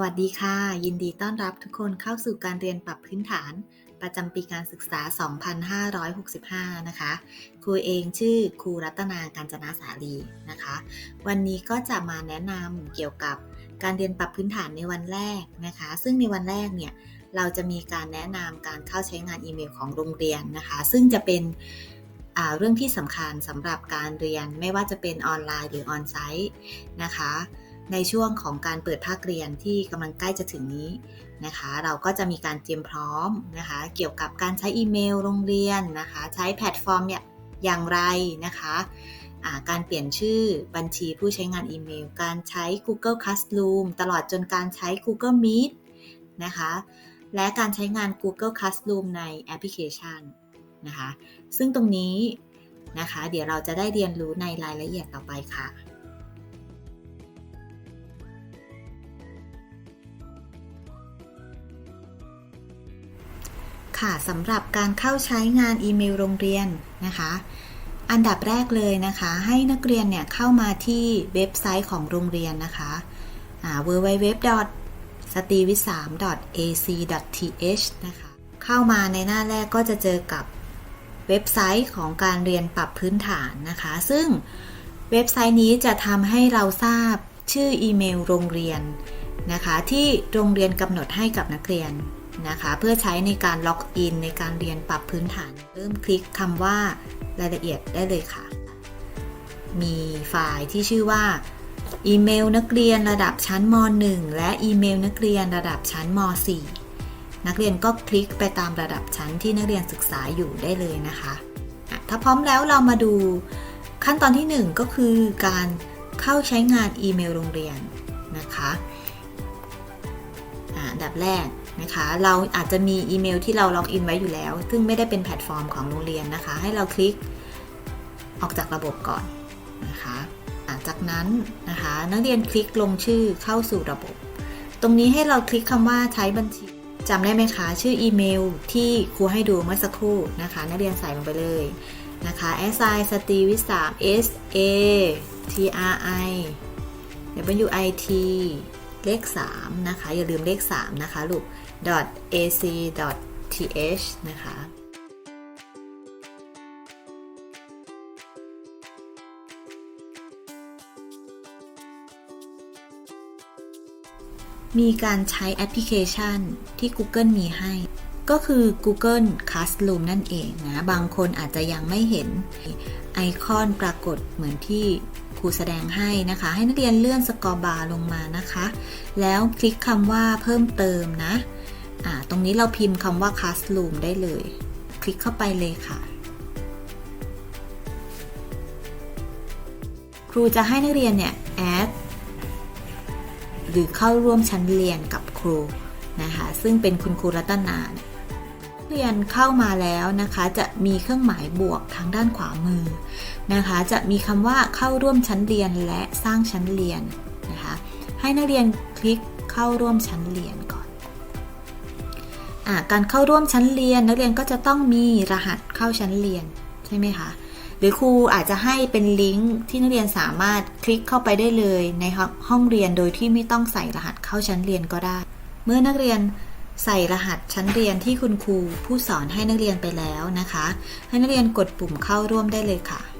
สวัสดีค่ะ ยินดีต้อนรับทุกคนเข้าสู่การเรียนปรับพื้นฐาน ประจำปีการศึกษา 2565 นะคะ ครูเองชื่อครูรัตนาการจนาสาลีนะคะ วันนี้ก็จะมาแนะนำเกี่ยวกับการเรียนปรับพื้นฐานในวันแรกนะคะ ซึ่งในวันแรกเนี่ยเราจะมีการแนะนำการเข้าใช้งานอีเมลของโรงเรียนนะคะ ซึ่งจะเป็นเรื่องที่สำคัญสำหรับการเรียนไม่ว่าจะเป็นออนไลน์หรือออนไซต์นะคะ ในช่วงของการเปิดภาคเรียนที่กำลังใกล้จะถึงนี้นะคะ เราก็จะมีการเตรียมพร้อมนะคะ เกี่ยวกับการใช้อีเมลโรงเรียนนะคะ ใช้แพลตฟอร์มอย่างไรนะคะการเปลี่ยนชื่อบัญชีผู้ใช้งานอีเมล การใช้ Google Classroom ตลอดจนการใช้ Google Meet นะคะ และการใช้งาน Google Classroom ในแอปพลิเคชันนะคะ ซึ่งตรงนี้นะคะ เดี๋ยวเราจะได้เรียนรู้ในรายละเอียดต่อไปค่ะ ค่ะสำหรับการเข้าใช้งานอีเมลโรงเรียนนะคะ อันดับแรกเลยนะคะ ให้นักเรียนเนี่ยเข้ามาที่เว็บไซต์ของโรงเรียนนะคะ www. s t v 3 ac th นะคะ เข้ามาในหน้าแรกก็จะเจอกับเว็บไซต์ของการเรียนปรับพื้นฐานนะคะ ซึ่งเว็บไซต์นี้จะทำให้เราทราบชื่ออีเมลโรงเรียนนะคะ ที่โรงเรียนกำหนดให้กับนักเรียน นะคะ เพื่อใช้ในการล็อกอินในการเรียนปรับพื้นฐาน เริ่มคลิกคำว่ารายละเอียดได้เลยค่ะ มีไฟล์ที่ชื่อว่าอีเมลนักเรียนระดับชั้นม .1 และอีเมลนักเรียนระดับชั้นม .4 นักเรียนก็คลิกไปตามระดับชั้นที่นักเรียนศึกษาอยู่ได้เลยนะคะ ถ้าพร้อมแล้วเรามาดูขั้นตอนที่ 1 ก็คือการเข้าใช้งานอีเมลโรงเรียนนะคะอันดับแรก นะคะ เราอาจจะมีอีเมลที่เราล็อกอินไว้อยู่แล้ว ซึ่งไม่ได้เป็นแพลตฟอร์มของโรงเรียนนะคะ ให้เราคลิกออกจากระบบก่อนนะคะจากนั้นนะคะนักเรียนคลิกลงชื่อเข้าสู่ระบบ ตรงนี้ให้เราคลิกคำว่าใช้บัญชีจำได้ไหมคะ ชื่ออีเมลที่ครูให้ดูเมื่อสักครู่นะคะ นักเรียนใส่ลงไปเลยนะคะ s i s t v i s a s a t r i w i t เลข 3 นะคะ อย่าลืมเลข 3 นะคะลูก ac th นะคะมีการใช้แอปพลิเคชันที่ Google มีให้ ก็คือ Google Classroom นั่นเองนะ บางคนอาจจะยังไม่เห็นไอคอนปรากฏเหมือนที่ ครูแสดงให้นะคะ ให้นักเรียนเลื่อนสกอร์บาร์ลงมานะคะ แล้วคลิกคำว่าเพิ่มเติมนะอ่าตรงนี้เราพิมพ์คำว่า Classroom ได้เลย คลิกเข้าไปเลยค่ะครูจะให้นักเรียนเนี่ยแอดหรือเข้าร่วมชั้นเรียนกับครูนะคะ ซึ่งเป็นคุณครูรัตนาเนี่ย เรียนเข้ามาแล้วนะคะ จะมีเครื่องหมายบวกทางด้านขวามือนะคะ จะมีคำว่าเข้าร่วมชั้นเรียนและสร้างชั้นเรียนนะคะ ให้นักเรียนคลิกเข้าร่วมชั้นเรียนก่อนอการเข้าร่วมชั้นเรียน นักเรียนก็จะต้องมีรหัสเข้าชั้นเรียนใช่ไหมคะหรือครูอาจจะให้เป็นลิงก์ที่นักเรียนสามารถคลิกเข้าไปได้เลยในห้องเรียนโดยที่ไม่ต้องใส่รหัสเข้าชั้นเรียนก็ได้ เมื่อนักเรียน ใส่รหัสชั้นเรียนที่คุณครูผู้สอนให้นักเรียนไปแล้วนะคะ ให้นักเรียนกดปุ่มเข้าร่วมได้เลยค่ะ